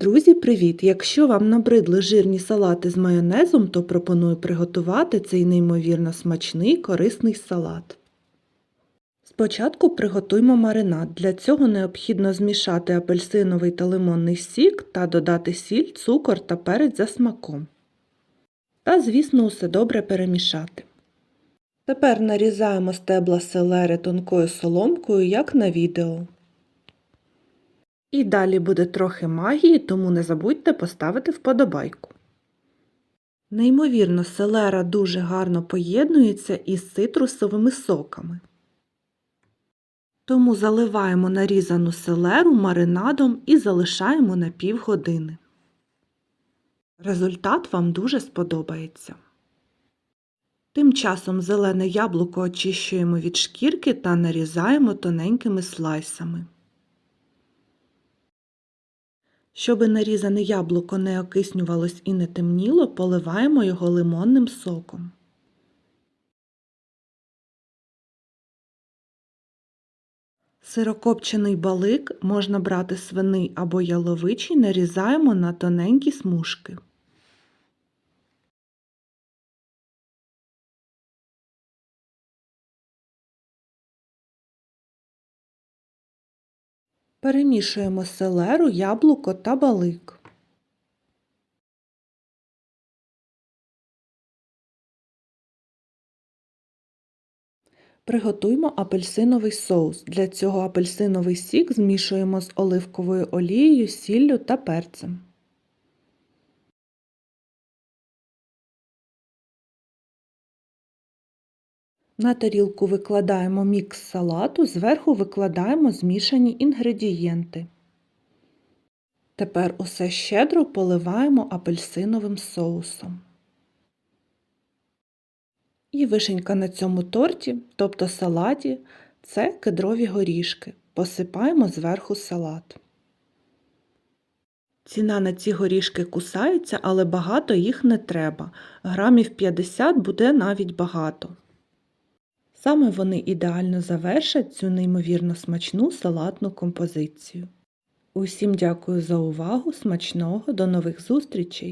Друзі, привіт! Якщо вам набридли жирні салати з майонезом, то пропоную приготувати цей неймовірно смачний корисний салат. Спочатку приготуймо маринад. Для цього необхідно змішати апельсиновий та лимонний сік та додати сіль, цукор та перець за смаком. Та, звісно, усе добре перемішати. Тепер нарізаємо стебла селери тонкою соломкою, як на відео. І далі буде трохи магії, тому не забудьте поставити вподобайку. Неймовірно, селера дуже гарно поєднується із цитрусовими соками. Тому заливаємо нарізану селеру маринадом і залишаємо на півгодини. Результат вам дуже сподобається. Тим часом зелене яблуко очищуємо від шкірки та нарізаємо тоненькими слайсами. Щоби нарізане яблуко не окиснювалось і не темніло, поливаємо його лимонним соком. Сирокопчений балик можна брати свиний або яловичий, нарізаємо на тоненькі смужки. Перемішуємо селеру, яблуко та балик. Приготуємо апельсиновий соус. Для цього апельсиновий сік змішуємо з оливковою олією, сіллю та перцем. На тарілку викладаємо мікс салату, зверху викладаємо змішані інгредієнти. Тепер усе щедро поливаємо апельсиновим соусом. І вишенька на цьому торті, тобто салаті, це кедрові горішки. Посипаємо зверху салат. Ціна на ці горішки кусається, але багато їх не треба. Грамів 50 буде навіть багато. Саме вони ідеально завершать цю неймовірно смачну салатну композицію. Усім дякую за увагу, смачного, до нових зустрічей!